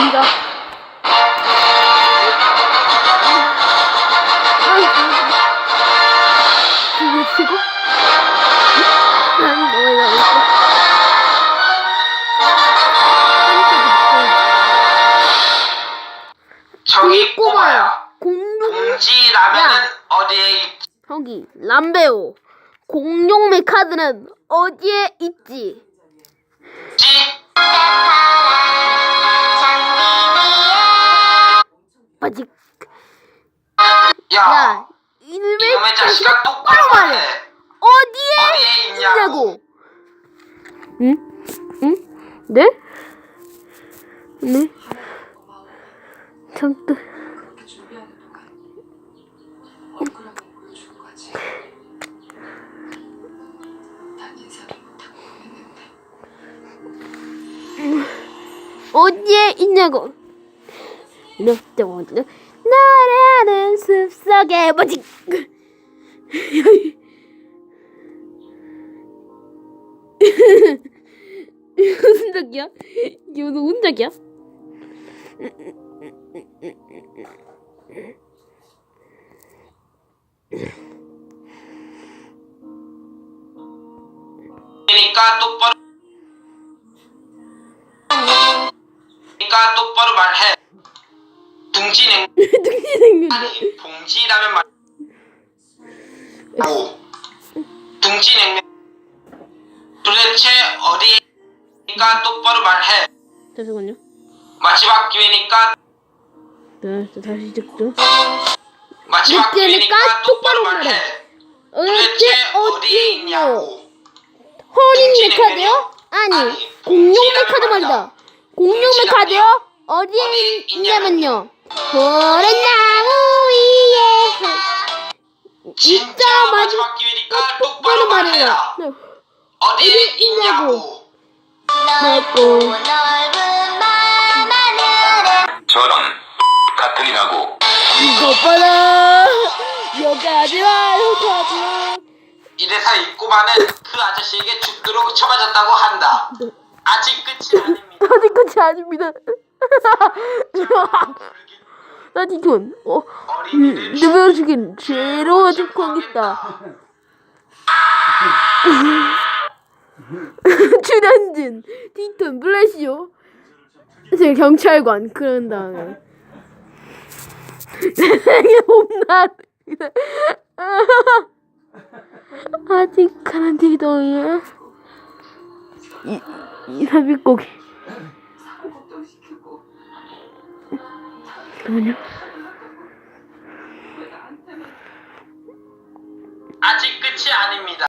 감자. 그거 치고? 난. 저기 꼬마야. 공룡 봉지 라면은 야. 어디에 있지? 저기 람베오 공룡의 카드는 어디에 있지? 야, 야 이놈의 자식아 똑바로 말해. 어디에 어디에 있냐고. 있냐고? 응? 응? 네? 네? 잠깐 그렇게 준비하는 동안 얼굴 한번 보여주는 거지. 난 인사도 못하고 했는데 어디에 있냐고? 이렇게 먼저 나 라는 숲속에 뭐지? 적이야? 이거 무슨 적이야? 그러니까 똑바로 그러니까 똑바로 말해. 둥지 냉 둥지 생겼네. 아니 봉지라면 말. 오. 둥지 냉면. 도대체? 그러니까 똑바로 말해. 잠시만요. 마지막 기회니까 네, 저 다시 찍죠. 마지막 기회니까 똑바로 똑바로 말해. 어디 도대체 어디에 어디에 있냐고? 있냐고. 허링 카드요? 아니, 공룡 봉지라면 카드 말이다. 공룡 봉지라면요? 카드요? 어디에 어디에 있냐면요. 푸른 나무 위에 진짜 기회니까 똑바로 말해라. 말해라. 어디에 어디 있냐고. 넓고 저런 같으리라고 이거 봐라. 여기 하지마, 여기 하지마. 이래서 이 꼬마는 그 아저씨에게 죽도록 처맞았다고 한다. 아직 끝이 아닙니다. 아직 끝이 아닙니다. 나 지금 어, 누가 죽인 죄로 죽고 있다. 출연진 티톤 블레시오. 제 경찰관 그런 다음에. 세상에 봄날 아직 가는 뒤동이야 이, 이 삽입곡이 사고도 잠